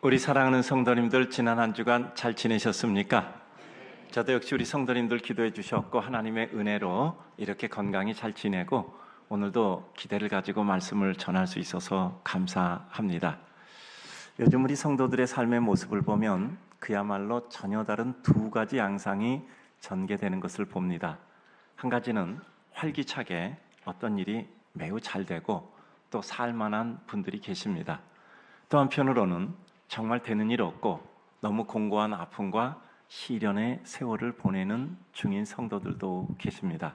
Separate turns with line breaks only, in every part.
우리 사랑하는 성도님들 지난 한 주간 잘 지내셨습니까? 저도 역시 우리 성도님들 기도해 주셨고 하나님의 은혜로 이렇게 건강히 잘 지내고 오늘도 기대를 가지고 말씀을 전할 수 있어서 감사합니다. 요즘 우리 성도들의 삶의 모습을 보면 그야말로 전혀 다른 두 가지 양상이 전개되는 것을 봅니다. 한 가지는 활기차게 어떤 일이 매우 잘 되고 또 살만한 분들이 계십니다. 또 한편으로는 정말 되는 일 없고 너무 공고한 아픔과 시련의 세월을 보내는 중인 성도들도 계십니다.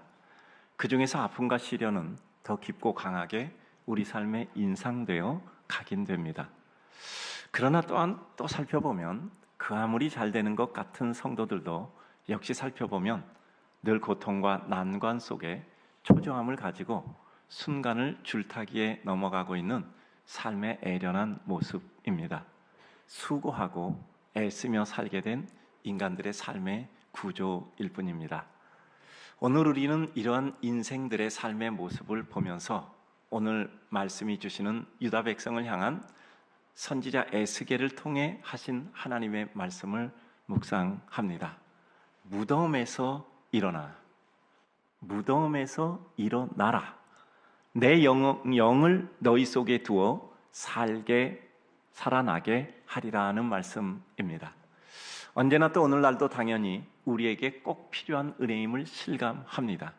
그 중에서 아픔과 시련은 더 깊고 강하게 우리 삶에 인상되어 각인됩니다. 그러나 또한 또 살펴보면 그 아무리 잘 되는 것 같은 성도들도 역시 살펴보면 늘 고통과 난관 속에 초조함을 가지고 순간을 줄타기에 넘어가고 있는 삶의 애련한 모습입니다. 수고하고 애쓰며 살게 된 인간들의 삶의 구조일 뿐입니다. 오늘 우리는 이러한 인생들의 삶의 모습을 보면서 오늘 말씀이 주시는 유다 백성을 향한 선지자 에스겔을 통해 하신 하나님의 말씀을 묵상합니다. 무덤에서 일어나 무덤에서 일어나라. 내 영, 영을 너희 속에 두어 살게 살아나게 하리라는 말씀입니다. 언제나 또 오늘날도 당연히 우리에게 꼭 필요한 은혜임을 실감합니다.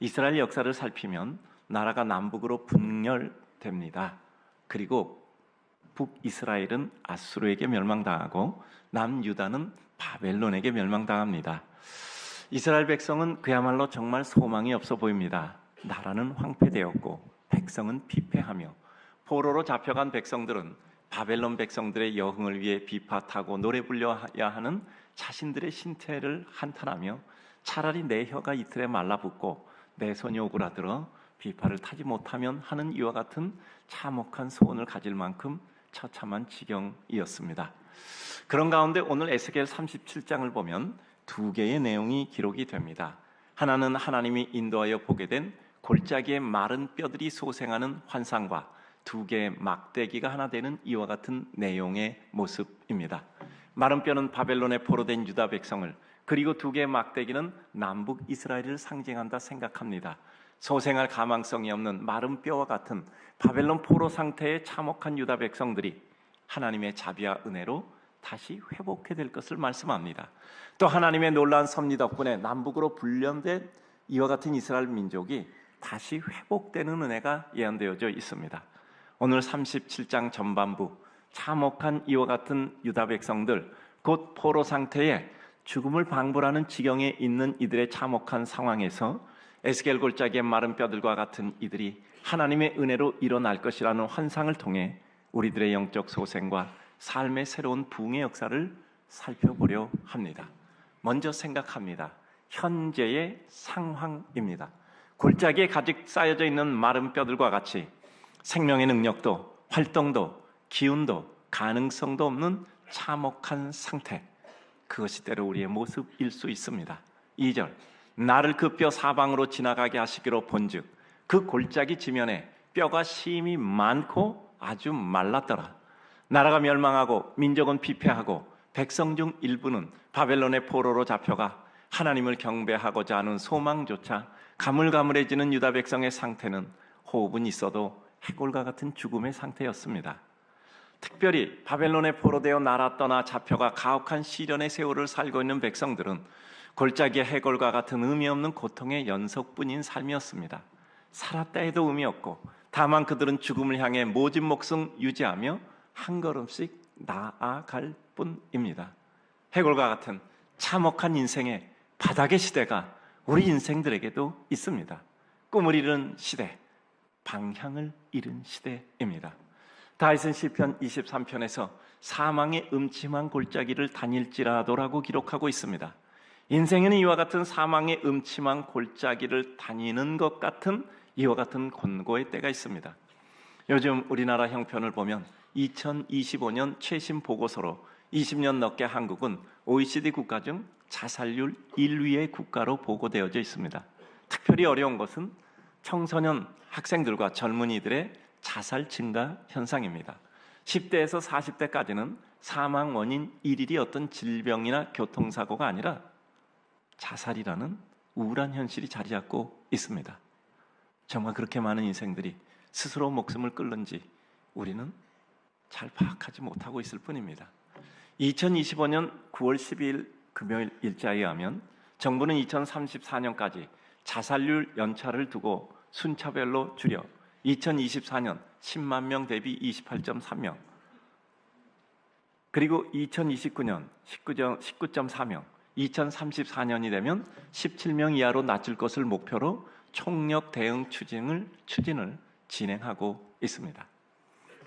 이스라엘 역사를 살피면 나라가 남북으로 분열됩니다. 그리고 북이스라엘은 아수르에게 멸망당하고 남유다는 바벨론에게 멸망당합니다. 이스라엘 백성은 그야말로 정말 소망이 없어 보입니다. 나라는 황폐되었고 백성은 피폐하며 포로로 잡혀간 백성들은 바벨론 백성들의 여흥을 위해 비파타고 노래 불려야 하는 자신들의 신체를 한탄하며 차라리 내 혀가 이틀에 말라붙고 내 손이 오그라들어 비파를 타지 못하면 하는 이와 같은 참혹한 소원을 가질 만큼 처참한 지경이었습니다. 그런 가운데 오늘 에스겔 37장을 보면 두 개의 내용이 기록이 됩니다. 하나는 하나님이 인도하여 보게 된 골짜기의 마른 뼈들이 소생하는 환상과 두 개의 막대기가 하나 되는 이와 같은 내용의 모습입니다. 마른 뼈는 바벨론에 포로된 유다 백성을 그리고 두 개의 막대기는 남북 이스라엘을 상징한다 생각합니다. 소생할 가망성이 없는 마른 뼈와 같은 바벨론 포로 상태의 참혹한 유다 백성들이 하나님의 자비와 은혜로 다시 회복해 될 것을 말씀합니다. 또 하나님의 놀라운 섭리 덕분에 남북으로 분련된 이와 같은 이스라엘 민족이 다시 회복되는 은혜가 예언되어져 있습니다. 오늘 37장 전반부 참혹한 이와 같은 유다 백성들 곧 포로 상태에 죽음을 방불하는 지경에 있는 이들의 참혹한 상황에서 에스겔 골짜기의 마른 뼈들과 같은 이들이 하나님의 은혜로 일어날 것이라는 환상을 통해 우리들의 영적 소생과 삶의 새로운 부흥의 역사를 살펴보려 합니다. 먼저 생각합니다. 현재의 상황입니다. 골짜기에 가득 쌓여져 있는 마른 뼈들과 같이 생명의 능력도 활동도 기운도 가능성도 없는 참혹한 상태. 그것이 때로 우리의 모습일 수 있습니다. 2절 나를 그 뼈 사방으로 지나가게 하시기로 본즉 그 골짜기 지면에 뼈가 심이 많고 아주 말랐더라. 나라가 멸망하고 민족은 피폐하고 백성 중 일부는 바벨론의 포로로 잡혀가 하나님을 경배하고자 하는 소망조차 가물가물해지는 유다 백성의 상태는 호흡은 있어도 해골과 같은 죽음의 상태였습니다. 특별히 바벨론의 포로되어 나라 떠나 잡혀가 가혹한 시련의 세월을 살고 있는 백성들은 골짜기의 해골과 같은 의미 없는 고통의 연속뿐인 삶이었습니다. 살았다 해도 의미 없고 다만 그들은 죽음을 향해 모진 목숨 유지하며 한 걸음씩 나아갈 뿐입니다. 해골과 같은 참혹한 인생의 바닥의 시대가 우리 인생들에게도 있습니다. 꿈을 잃은 시대, 방향을 잃은 시대입니다. 다윗은 시편 23편에서 사망의 음침한 골짜기를 다닐지라도라고 기록하고 있습니다. 인생에는 이와 같은 사망의 음침한 골짜기를 다니는 것 같은 이와 같은 권고의 때가 있습니다. 요즘 우리나라 형편을 보면 2025년 최신 보고서로 20년 넘게 한국은 OECD 국가 중 자살률 1위의 국가로 보고되어져 있습니다. 특별히 어려운 것은 청소년 학생들과 젊은이들의 자살 증가 현상입니다. 10대에서 40대까지는 사망 원인 1일이 어떤 질병이나 교통사고가 아니라 자살이라는 우울한 현실이 자리 잡고 있습니다. 정말 그렇게 많은 인생들이 스스로 목숨을 끊는지 우리는 잘 파악하지 못하고 있을 뿐입니다. 2025년 9월 12일 금요일 일자에 의하면 정부는 2034년까지 자살률 연차를 두고 순차별로 줄여 2024년 10만 명 대비 28.3명 그리고 2029년 19점, 19.4명 2034년이 되면 17명 이하로 낮출 것을 목표로 총력 대응 추진을 추진을 진행하고 있습니다.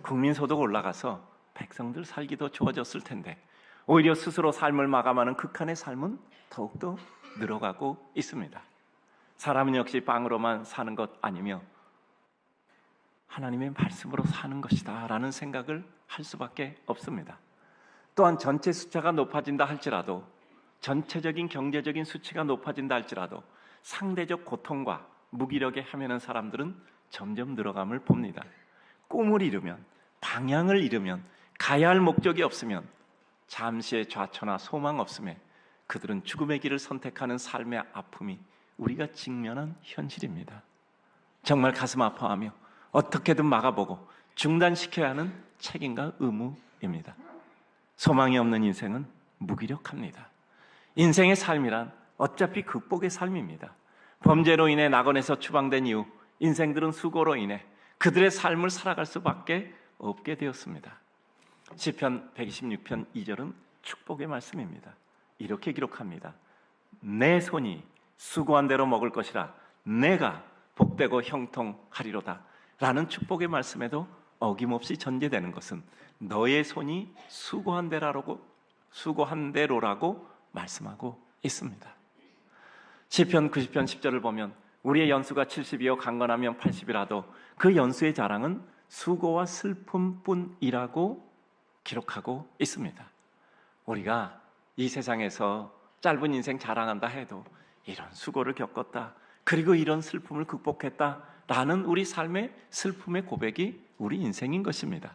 국민 소득 올라가서 백성들 살기도 좋아졌을 텐데 오히려 스스로 삶을 마감하는 극한의 삶은 더욱더 늘어가고 있습니다. 사람은 역시 빵으로만 사는 것 아니며 하나님의 말씀으로 사는 것이다라는 생각을 할 수밖에 없습니다. 또한 전체 숫자가 높아진다 할지라도 전체적인 경제적인 수치가 높아진다 할지라도 상대적 고통과 무기력에 헤매는 사람들은 점점 늘어감을 봅니다. 꿈을 이루면 방향을 잃으면 가야 할 목적이 없으면 잠시의 좌초나 소망 없음에 그들은 죽음의 길을 선택하는 삶의 아픔이 우리가 직면한 현실입니다. 정말 가슴 아파하며 어떻게든 막아보고 중단시켜야 하는 책임과 의무입니다. 소망이 없는 인생은 무기력합니다. 인생의 삶이란 어차피 극복의 삶입니다. 범죄로 인해 낙원에서 추방된 이후 인생들은 수고로 인해 그들의 삶을 살아갈 수밖에 없게 되었습니다. 시편 126편 2절은 축복의 말씀입니다. 이렇게 기록합니다. 내 손이 수고한 대로 먹을 것이라 내가 복되고 형통하리로다. 라는 축복의 말씀에도 어김없이 전제되는 것은 너의 손이 수고한 대로라고 수고한 대로라고 말씀하고 있습니다. 시편 90편 10절을 보면 우리의 연수가 70이요 강건하면 80이라도 그 연수의 자랑은 수고와 슬픔뿐이라고 기록하고 있습니다. 우리가 이 세상에서 짧은 인생 자랑한다 해도 이런 수고를 겪었다. 그리고 이런 슬픔을 극복했다. 라는 우리 삶의 슬픔의 고백이 우리 인생인 것입니다.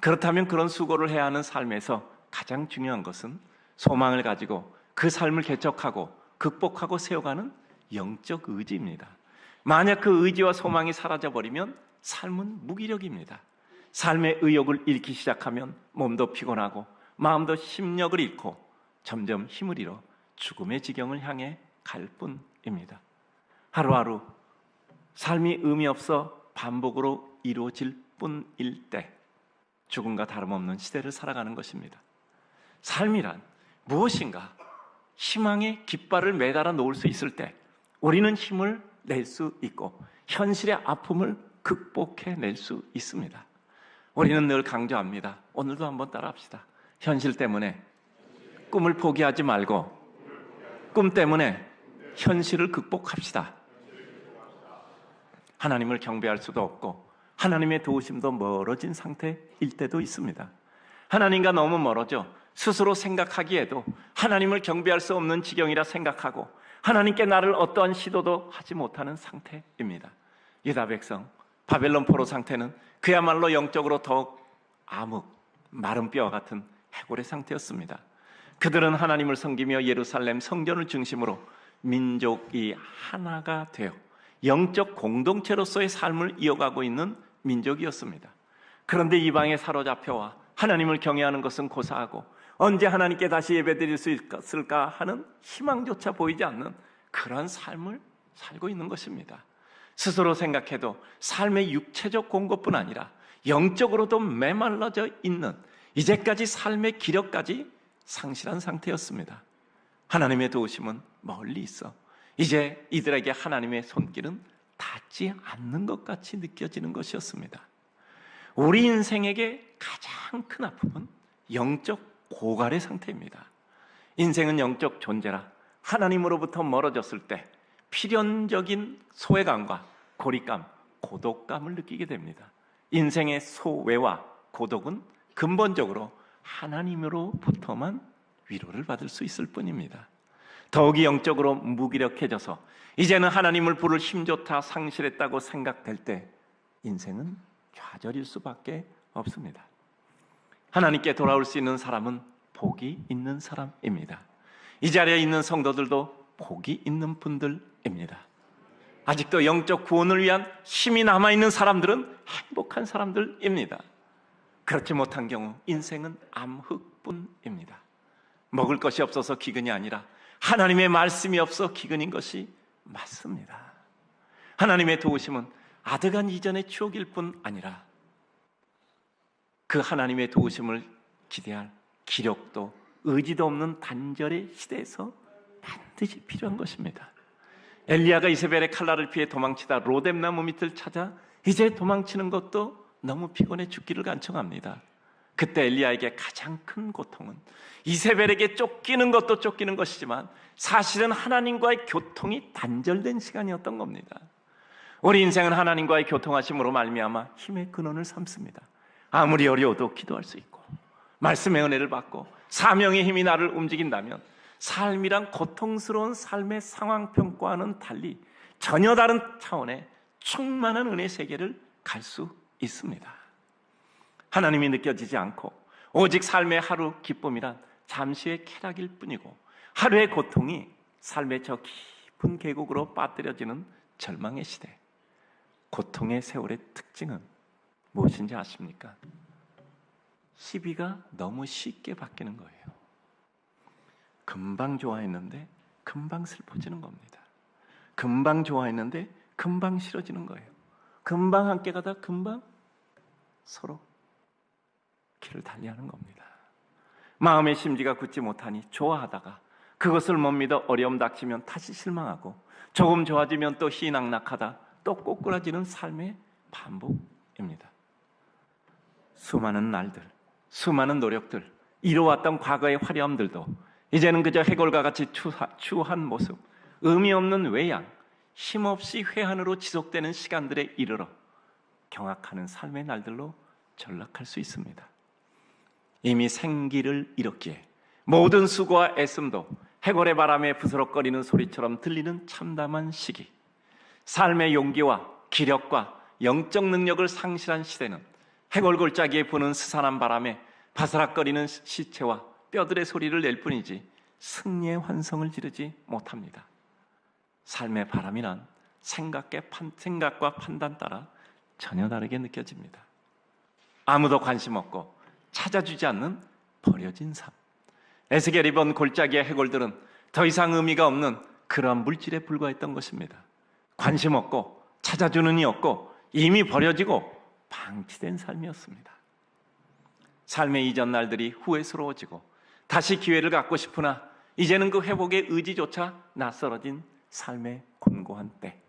그렇다면 그런 수고를 해야 하는 삶에서 가장 중요한 것은 소망을 가지고 그 삶을 개척하고 극복하고 세워가는 영적 의지입니다. 만약 그 의지와 소망이 사라져 버리면 삶은 무기력입니다. 삶의 의욕을 잃기 시작하면 몸도 피곤하고 마음도 심력을 잃고 점점 힘을 잃어 죽음의 지경을 향해 갈 뿐입니다. 하루하루 삶이 의미 없어 반복으로 이루어질 뿐일 때 죽음과 다름없는 시대를 살아가는 것입니다. 삶이란 무엇인가 희망의 깃발을 매달아 놓을 수 있을 때 우리는 힘을 낼 수 있고 현실의 아픔을 극복해 낼 수 있습니다. 우리는 늘 강조합니다. 오늘도 한번 따라합시다. 현실 때문에 꿈을 포기하지 말고 꿈 때문에 현실을 극복합시다. 하나님을 경배할 수도 없고 하나님의 도우심도 멀어진 상태일 때도 있습니다. 하나님과 너무 멀어져 스스로 생각하기에도 하나님을 경배할 수 없는 지경이라 생각하고 하나님께 나를 어떠한 시도도 하지 못하는 상태입니다. 유다 백성 바벨론 포로 상태는 그야말로 영적으로 더욱 암흑 마른 뼈와 같은 해골의 상태였습니다. 그들은 하나님을 섬기며 예루살렘 성전을 중심으로 민족이 하나가 되어 영적 공동체로서의 삶을 이어가고 있는 민족이었습니다. 그런데 이방에 사로잡혀와 하나님을 경외하는 것은 고사하고 언제 하나님께 다시 예배드릴 수 있을까 하는 희망조차 보이지 않는 그런 삶을 살고 있는 것입니다. 스스로 생각해도 삶의 육체적 공급뿐 아니라 영적으로도 메말라져 있는 이제까지 삶의 기력까지 상실한 상태였습니다. 하나님의 도우심은 멀리 있어 이제 이들에게 하나님의 손길은 닿지 않는 것 같이 느껴지는 것이었습니다. 우리 인생에게 가장 큰 아픔은 영적 고갈의 상태입니다. 인생은 영적 존재라 하나님으로부터 멀어졌을 때 필연적인 소외감과 고립감, 고독감을 느끼게 됩니다. 인생의 소외와 고독은 근본적으로 하나님으로부터만 위로를 받을 수 있을 뿐입니다. 더욱이 영적으로 무기력해져서 이제는 하나님을 부를 힘조차 상실했다고 생각될 때 인생은 좌절일 수밖에 없습니다. 하나님께 돌아올 수 있는 사람은 복이 있는 사람입니다. 이 자리에 있는 성도들도 복이 있는 분들입니다. 아직도 영적 구원을 위한 힘이 남아 있는 사람들은 행복한 사람들입니다. 그렇지 못한 경우 인생은 암흑뿐입니다. 먹을 것이 없어서 기근이 아니라 하나님의 말씀이 없어 기근인 것이 맞습니다. 하나님의 도우심은 아득한 이전의 추억일 뿐 아니라 그 하나님의 도우심을 기대할 기력도 의지도 없는 단절의 시대에서 반드시 필요한 것입니다. 엘리야가 이세벨의 칼날을 피해 도망치다 로뎀나무 밑을 찾아 이제 도망치는 것도 너무 피곤해 죽기를 간청합니다. 그때 엘리야에게 가장 큰 고통은 이세벨에게 쫓기는 것도 쫓기는 것이지만 사실은 하나님과의 교통이 단절된 시간이었던 겁니다. 우리 인생은 하나님과의 교통하심으로 말미암아 힘의 근원을 삼습니다. 아무리 어려워도 기도할 수 있고 말씀의 은혜를 받고 사명의 힘이 나를 움직인다면 삶이란 고통스러운 삶의 상황 평가와는 달리 전혀 다른 차원의 충만한 은혜 세계를 갈 수 있습니다. 하나님이 느껴지지 않고 오직 삶의 하루 기쁨이란 잠시의 쾌락일 뿐이고 하루의 고통이 삶의 저 깊은 계곡으로 빠뜨려지는 절망의 시대. 고통의 세월의 특징은 무엇인지 아십니까? 시비가 너무 쉽게 바뀌는 거예요. 금방 좋아했는데 금방 슬퍼지는 겁니다. 금방 좋아했는데 금방 싫어지는 거예요. 금방 함께 가다 금방 서로 길을 달리하는 겁니다. 마음의 심지가 굳지 못하니 좋아하다가 그것을 못 믿어 어려움 닥치면 다시 실망하고 조금 좋아지면 또 희낙낙하다 또 꼬꾸라지는 삶의 반복입니다. 수많은 날들, 수많은 노력들, 이루어왔던 과거의 화려함들도 이제는 그저 해골과 같이 추하, 추한 모습, 의미 없는 외양, 힘없이 회한으로 지속되는 시간들에 이르러 경악하는 삶의 날들로 전락할 수 있습니다. 이미 생기를 잃었기에 모든 수고와 애씀도 해골의 바람에 부스럭거리는 소리처럼 들리는 참담한 시기. 삶의 용기와 기력과 영적 능력을 상실한 시대는 해골 골짜기에 부는 스산한 바람에 바스락거리는 시체와 뼈들의 소리를 낼 뿐이지 승리의 환성을 지르지 못합니다. 삶의 바람이란 생각과 판단 따라 전혀 다르게 느껴집니다. 아무도 관심 없고 찾아주지 않는 버려진 삶. 에스겔이 본 골짜기의 해골들은 더 이상 의미가 없는 그러한 물질에 불과했던 것입니다. 관심 없고 찾아주는 이 없고 이미 버려지고 방치된 삶이었습니다. 삶의 이전 날들이 후회스러워지고 다시 기회를 갖고 싶으나 이제는 그 회복의 의지조차 낯설어진 삶의 곤고한 때.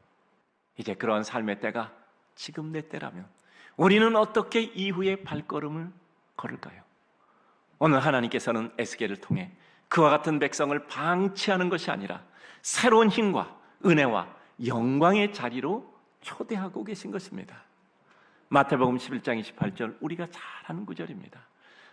이제 그러한 삶의 때가 지금 내 때라면 우리는 어떻게 이후의 발걸음을 걸을까요? 오늘 하나님께서는 에스겔을 통해 그와 같은 백성을 방치하는 것이 아니라 새로운 힘과 은혜와 영광의 자리로 초대하고 계신 것입니다. 마태복음 11장 28절 우리가 잘 아는 구절입니다.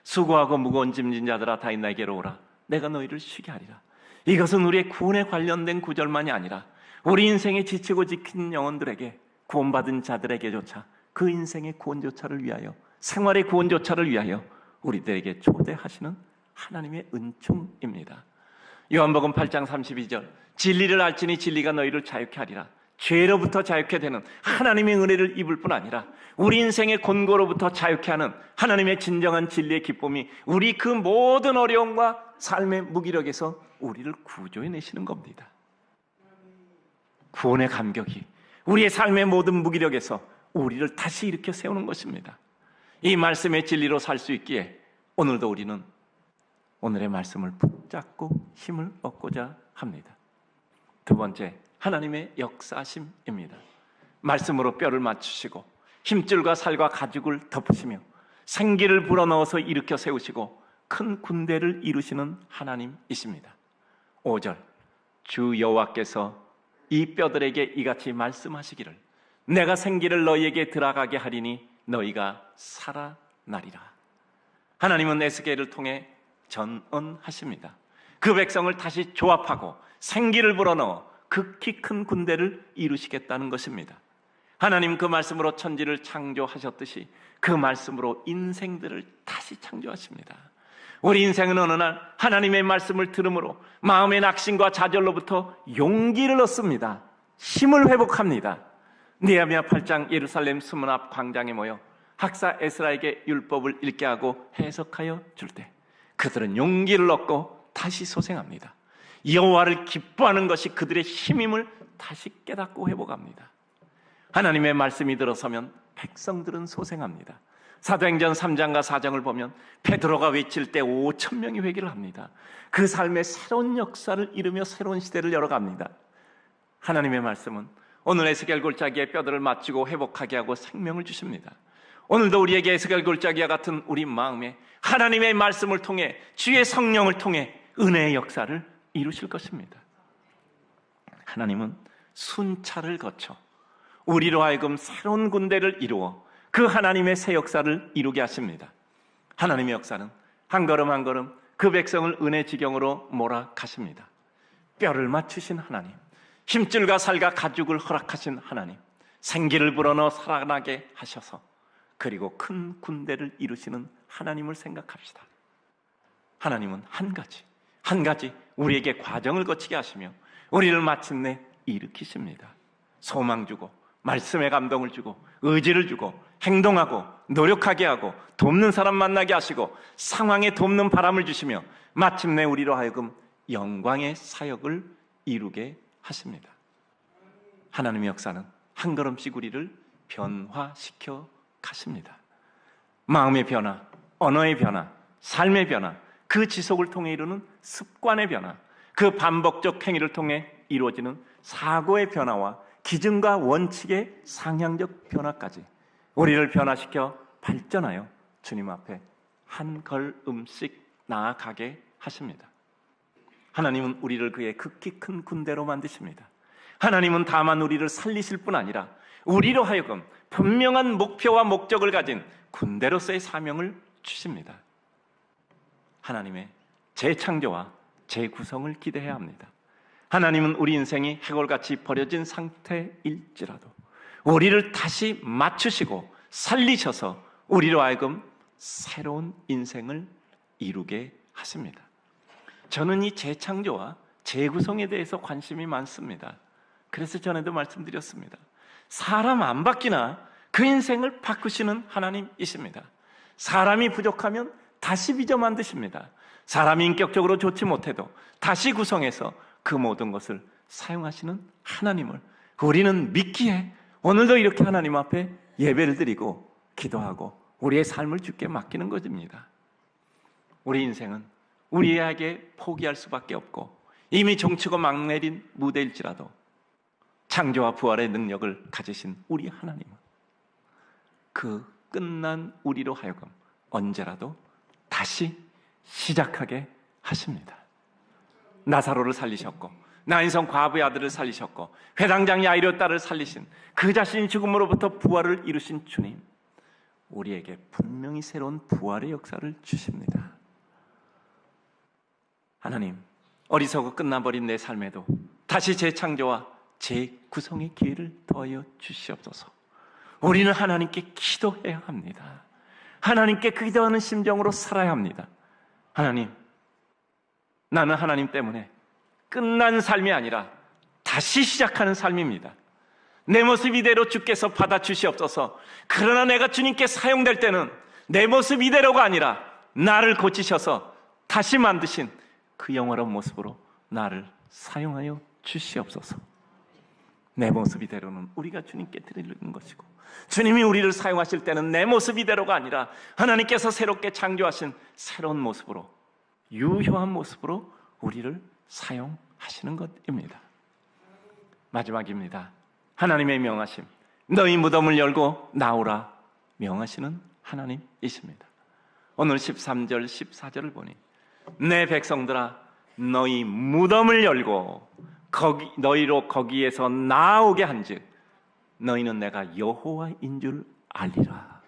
수고하고 무거운 짐진 자들아 다 나에게로 오라 내가 너희를 쉬게 하리라. 이것은 우리의 구원에 관련된 구절만이 아니라 우리 인생에 지치고 지킨 영혼들에게 구원받은 자들에게조차 그 인생의 구원조차를 위하여 생활의 구원조차를 위하여 우리들에게 초대하시는 하나님의 은총입니다. 요한복음 8장 32절 진리를 알지니 진리가 너희를 자유케 하리라. 죄로부터 자유케 되는 하나님의 은혜를 입을 뿐 아니라 우리 인생의 곤고로부터 자유케 하는 하나님의 진정한 진리의 기쁨이 우리 그 모든 어려움과 삶의 무기력에서 우리를 구조해 내시는 겁니다. 구원의 감격이 우리의 삶의 모든 무기력에서 우리를 다시 일으켜 세우는 것입니다. 이 말씀의 진리로 살 수 있기에 오늘도 우리는 오늘의 말씀을 붙잡고 힘을 얻고자 합니다. 두 번째, 하나님의 역사심입니다. 말씀으로 뼈를 맞추시고 힘줄과 살과 가죽을 덮으시며 생기를 불어넣어서 일으켜 세우시고 큰 군대를 이루시는 하나님이십니다. 5절 주 여호와께서 이 뼈들에게 이같이 말씀하시기를 내가 생기를 너희에게 들어가게 하리니 너희가 살아나리라. 하나님은 에스겔을 통해 전언하십니다. 그 백성을 다시 조합하고 생기를 불어넣어 극히 큰 군대를 이루시겠다는 것입니다. 하나님 그 말씀으로 천지를 창조하셨듯이 그 말씀으로 인생들을 다시 창조하십니다. 우리 인생은 어느 날 하나님의 말씀을 들음으로 마음의 낙심과 좌절로부터 용기를 얻습니다. 힘을 회복합니다. 니아미아 8장 예루살렘 수문 앞 광장에 모여 학사 에스라에게 율법을 읽게 하고 해석하여 줄 때 그들은 용기를 얻고 다시 소생합니다. 여호와를 기뻐하는 것이 그들의 힘임을 다시 깨닫고 회복합니다. 하나님의 말씀이 들어서면 백성들은 소생합니다. 사도행전 3장과 4장을 보면 베드로가 외칠 때 5천 명이 회개를 합니다. 그 삶의 새로운 역사를 이루며 새로운 시대를 열어갑니다. 하나님의 말씀은 오늘 에스겔 골짜기의 뼈들을 맞추고 회복하게 하고 생명을 주십니다. 오늘도 우리에게 에스겔 골짜기와 같은 우리 마음에 하나님의 말씀을 통해 주의 성령을 통해 은혜의 역사를 이루실 것입니다. 하나님은 순찰을 거쳐 우리로 하여금 새로운 군대를 이루어 그 하나님의 새 역사를 이루게 하십니다. 하나님의 역사는 한 걸음 한 걸음 그 백성을 은혜 지경으로 몰아가십니다. 뼈를 맞추신 하나님, 힘줄과 살과 가죽을 허락하신 하나님, 생기를 불어넣어 살아나게 하셔서 그리고 큰 군대를 이루시는 하나님을 생각합시다. 하나님은 한 가지, 한 가지 우리에게 과정을 거치게 하시며 우리를 마침내 일으키십니다. 소망 주고 말씀의 감동을 주고 의지를 주고 행동하고 노력하게 하고 돕는 사람 만나게 하시고 상황에 돕는 바람을 주시며 마침내 우리로 하여금 영광의 사역을 이루게 하십니다. 하나님의 역사는 한 걸음씩 우리를 변화시켜 가십니다. 마음의 변화, 언어의 변화, 삶의 변화, 그 지속을 통해 이루는 습관의 변화, 그 반복적 행위를 통해 이루어지는 사고의 변화와 기준과 원칙의 상향적 변화까지 우리를 변화시켜 발전하여 주님 앞에 한 걸음씩 나아가게 하십니다. 하나님은 우리를 그의 극히 큰 군대로 만드십니다. 하나님은 다만 우리를 살리실 뿐 아니라 우리로 하여금 분명한 목표와 목적을 가진 군대로서의 사명을 주십니다. 하나님의 재창조와 재구성을 기대해야 합니다. 하나님은 우리 인생이 해골같이 버려진 상태일지라도 우리를 다시 맞추시고 살리셔서 우리로 하여금 새로운 인생을 이루게 하십니다. 저는 이 재창조와 재구성에 대해서 관심이 많습니다. 그래서 전에도 말씀드렸습니다. 사람 안 바뀌나 그 인생을 바꾸시는 하나님이십니다. 사람이 부족하면 다시 빚어 만드십니다. 사람이 인격적으로 좋지 못해도 다시 구성해서 그 모든 것을 사용하시는 하나님을 우리는 믿기에 오늘도 이렇게 하나님 앞에 예배를 드리고 기도하고 우리의 삶을 주께 맡기는 것입니다. 우리 인생은 우리에게 포기할 수밖에 없고 이미 종치고 막 내린 무대일지라도 창조와 부활의 능력을 가지신 우리 하나님은 그 끝난 우리로 하여금 언제라도 다시 시작하게 하십니다. 나사로를 살리셨고 나인성 과부의 아들을 살리셨고 회당장 야이로 딸을 살리신 그 자신이 죽음으로부터 부활을 이루신 주님 우리에게 분명히 새로운 부활의 역사를 주십니다. 하나님 어리석어 끝나버린 내 삶에도 다시 재창조와 재구성의 기회를 더하여 주시옵소서. 우리는 하나님께 기도해야 합니다. 하나님께 기도하는 심정으로 살아야 합니다. 하나님, 나는 하나님 때문에 끝난 삶이 아니라 다시 시작하는 삶입니다. 내 모습 이대로 주께서 받아주시옵소서. 그러나 내가 주님께 사용될 때는 내 모습 이대로가 아니라 나를 고치셔서 다시 만드신 그 영원한 모습으로 나를 사용하여 주시옵소서. 내 모습 이대로는 우리가 주님께 드리는 것이고 주님이 우리를 사용하실 때는 내 모습 이대로가 아니라 하나님께서 새롭게 창조하신 새로운 모습으로 유효한 모습으로 우리를 사용하시는 것입니다. 마지막입니다. 하나님의 명하심. 너희 무덤을 열고 나오라 명하시는 하나님이십니다. 오늘 13절, 14절을 보니 내 백성들아 너희 무덤을 열고 거기, 너희로 거기에서 나오게 한즉 너희는 내가 여호와인 줄 알리라.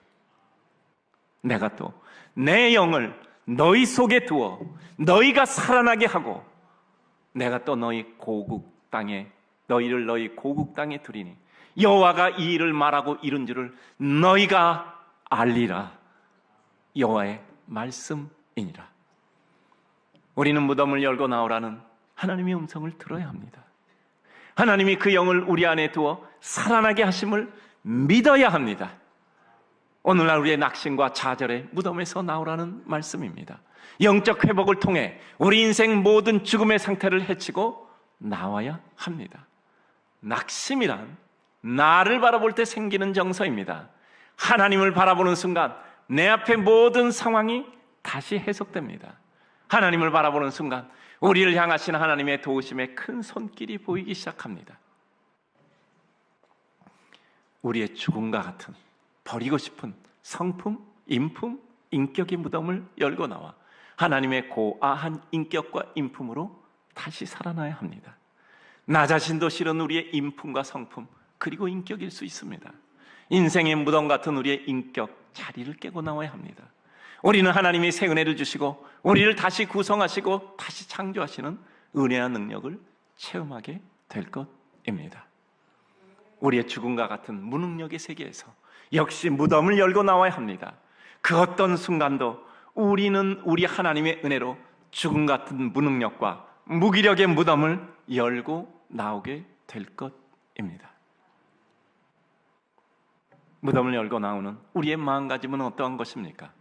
내가 또 내 영을 너희 속에 두어 너희가 살아나게 하고 내가 또 너희 고국 땅에 너희를 너희 고국 땅에 두리니 여호와가 이 일을 말하고 이룬 줄을 너희가 알리라. 여호와의 말씀이니라. 우리는 무덤을 열고 나오라는 하나님의 음성을 들어야 합니다. 하나님이 그 영을 우리 안에 두어 살아나게 하심을 믿어야 합니다. 오늘날 우리의 낙심과 좌절의 무덤에서 나오라는 말씀입니다. 영적 회복을 통해 우리 인생 모든 죽음의 상태를 해치고 나와야 합니다. 낙심이란 나를 바라볼 때 생기는 정서입니다. 하나님을 바라보는 순간 내 앞에 모든 상황이 다시 해석됩니다. 하나님을 바라보는 순간 우리를 향하신 하나님의 도우심의 큰 손길이 보이기 시작합니다. 우리의 죽음과 같은 버리고 싶은 성품, 인품, 인격의 무덤을 열고 나와 하나님의 고아한 인격과 인품으로 다시 살아나야 합니다. 나 자신도 실은 우리의 인품과 성품 그리고 인격일 수 있습니다. 인생의 무덤 같은 우리의 인격 자리를 깨고 나와야 합니다. 우리는 하나님이 새 은혜를 주시고 우리를 다시 구성하시고 다시 창조하시는 은혜와 능력을 체험하게 될 것입니다. 우리의 죽음과 같은 무능력의 세계에서 역시 무덤을 열고 나와야 합니다. 그 어떤 순간도 우리는 우리 하나님의 은혜로 죽음 같은 무능력과 무기력의 무덤을 열고 나오게 될 것입니다. 무덤을 열고 나오는 우리의 마음가짐은 어떠한 것입니까?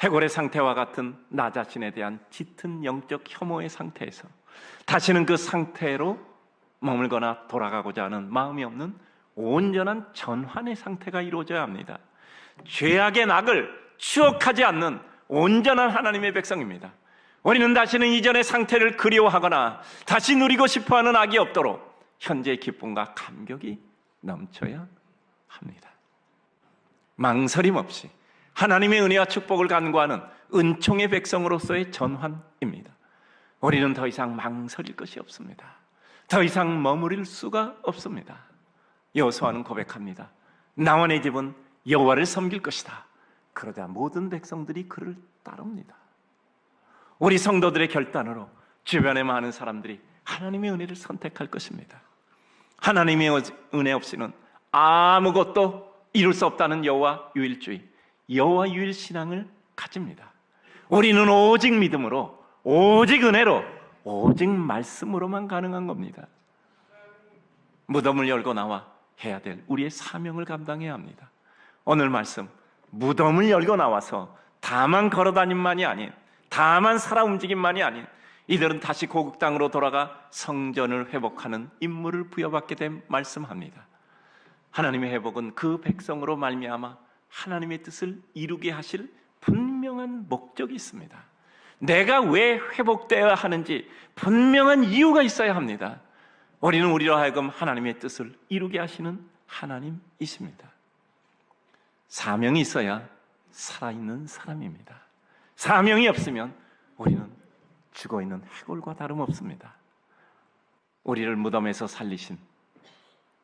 해골의 상태와 같은 나 자신에 대한 짙은 영적 혐오의 상태에서 다시는 그 상태로 머물거나 돌아가고자 하는 마음이 없는 온전한 전환의 상태가 이루어져야 합니다. 죄악의 낙을 추억하지 않는 온전한 하나님의 백성입니다. 우리는 다시는 이전의 상태를 그리워하거나 다시 누리고 싶어 하는 악이 없도록 현재의 기쁨과 감격이 넘쳐야 합니다. 망설임 없이 하나님의 은혜와 축복을 간구하는 은총의 백성으로서의 전환입니다. 우리는 더 이상 망설일 것이 없습니다. 더 이상 머무릴 수가 없습니다. 여호수아는 고백합니다. 내 집은 여호와를 섬길 것이다. 그러자 모든 백성들이 그를 따릅니다. 우리 성도들의 결단으로 주변의 많은 사람들이 하나님의 은혜를 선택할 것입니다. 하나님의 은혜 없이는 아무것도 이룰 수 없다는 여호와 유일주의, 여호와 유일 신앙을 가집니다. 우리는 오직 믿음으로, 오직 은혜로, 오직 말씀으로만 가능한 겁니다. 무덤을 열고 나와 해야 될 우리의 사명을 감당해야 합니다. 오늘 말씀 무덤을 열고 나와서 다만 걸어 다님만이 아닌 다만 살아 움직임만이 아닌 이들은 다시 고국 땅으로 돌아가 성전을 회복하는 임무를 부여받게 된 말씀합니다. 하나님의 회복은 그 백성으로 말미암아 하나님의 뜻을 이루게 하실 분명한 목적이 있습니다. 내가 왜 회복되어야 하는지 분명한 이유가 있어야 합니다. 우리는 우리로 하여금 하나님의 뜻을 이루게 하시는 하나님이십니다. 사명이 있어야 살아있는 사람입니다. 사명이 없으면 우리는 죽어 있는 해골과 다름없습니다. 우리를 무덤에서 살리신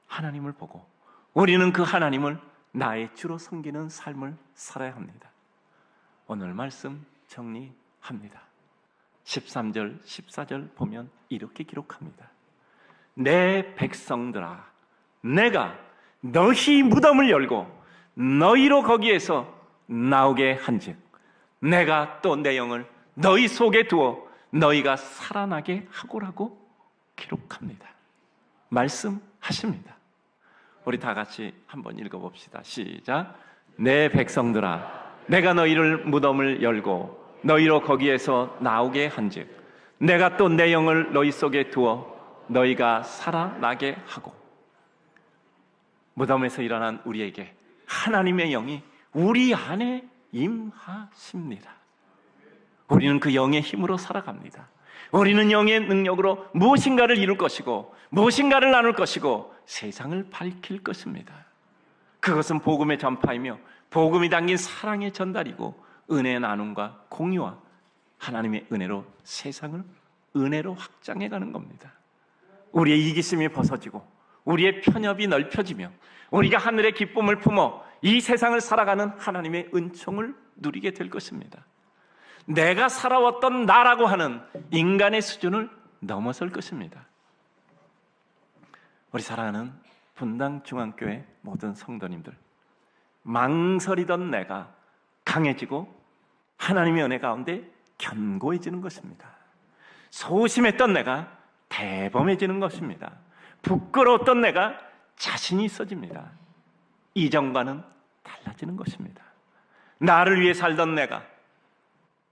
하나님을 보고 우리는 그 하나님을 나의 주로 섬기는 삶을 살아야 합니다. 오늘 말씀 정리합니다. 13절, 14절 보면 이렇게 기록합니다. 내 백성들아, 내가 너희 무덤을 열고 너희로 거기에서 나오게 한즉 내가 또 내 영을 너희 속에 두어 너희가 살아나게 하고라고 기록합니다. 말씀하십니다. 우리 다 같이 한번 읽어봅시다. 시작. 내 백성들아, 내가 너희를 무덤을 열고 너희로 거기에서 나오게 한즉 내가 또 내 영을 너희 속에 두어 너희가 살아나게 하고 무덤에서 일어난 우리에게 하나님의 영이 우리 안에 임하십니다. 우리는 그 영의 힘으로 살아갑니다. 우리는 영의 능력으로 무엇인가를 이룰 것이고 무엇인가를 나눌 것이고 세상을 밝힐 것입니다. 그것은 복음의 전파이며 복음이 담긴 사랑의 전달이고 은혜의 나눔과 공유와 하나님의 은혜로 세상을 은혜로 확장해 가는 겁니다. 우리의 이기심이 벗어지고 우리의 편협이 넓혀지며 우리가 하늘의 기쁨을 품어 이 세상을 살아가는 하나님의 은총을 누리게 될 것입니다. 내가 살아왔던 나라고 하는 인간의 수준을 넘어설 것입니다. 우리 사랑하는 분당 중앙교회 모든 성도님들 망설이던 내가 강해지고 하나님의 은혜 가운데 견고해지는 것입니다. 소심했던 내가 대범해지는 것입니다. 부끄러웠던 내가 자신이 있어집니다. 이전과는 달라지는 것입니다. 나를 위해 살던 내가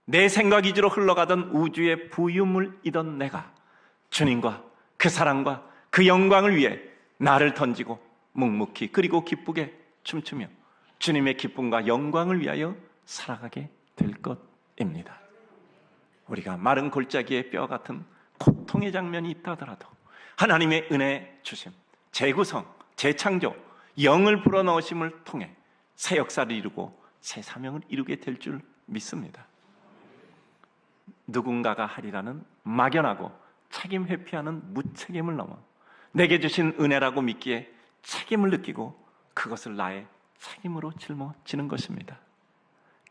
내 생각 위주로 흘러가던 우주의 부유물이던 내가 주님과 그 사랑과 그 영광을 위해 나를 던지고 묵묵히 그리고 기쁘게 춤추며 주님의 기쁨과 영광을 위하여 살아가게 될 것입니다. 우리가 마른 골짜기의 뼈 같은 고통의 장면이 있다 하더라도 하나님의 은혜 주심, 재구성, 재창조, 영을 불어넣으심을 통해 새 역사를 이루고 새 사명을 이루게 될 줄 믿습니다. 누군가가 하리라는 막연하고 책임 회피하는 무책임을 넘어 내게 주신 은혜라고 믿기에 책임을 느끼고 그것을 나의 책임으로 짊어지는 것입니다.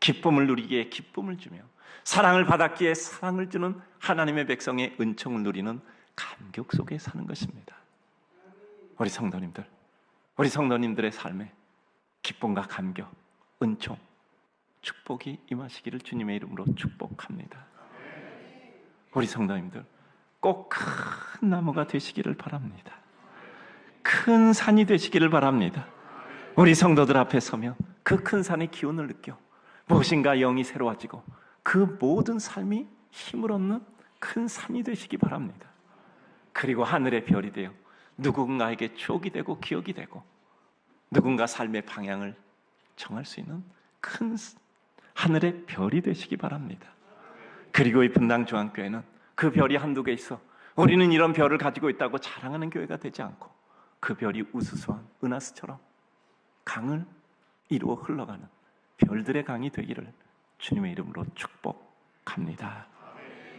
기쁨을 누리기에 기쁨을 주며 사랑을 받았기에 사랑을 주는 하나님의 백성의 은총을 누리는 감격 속에 사는 것입니다. 우리 성도님들, 우리 성도님들의 삶에 기쁨과 감격, 은총, 축복이 임하시기를 주님의 이름으로 축복합니다. 우리 성도님들 꼭 큰 나무가 되시기를 바랍니다. 큰 산이 되시기를 바랍니다. 우리 성도들 앞에 서며 그큰 산의 기운을 느껴 무엇인가 영이 새로워지고 그 모든 삶이 힘을 얻는 큰 산이 되시기 바랍니다. 그리고 하늘의 별이 되어 누군가에게 추억이 되고 기억이 되고 누군가 삶의 방향을 정할 수 있는 큰 하늘의 별이 되시기 바랍니다. 그리고 이 분당 중앙교회는 그 별이 한두 개 있어 우리는 이런 별을 가지고 있다고 자랑하는 교회가 되지 않고 그 별이 우수수한 은하수처럼 강을 이루어 흘러가는 별들의 강이 되기를 주님의 이름으로 축복합니다.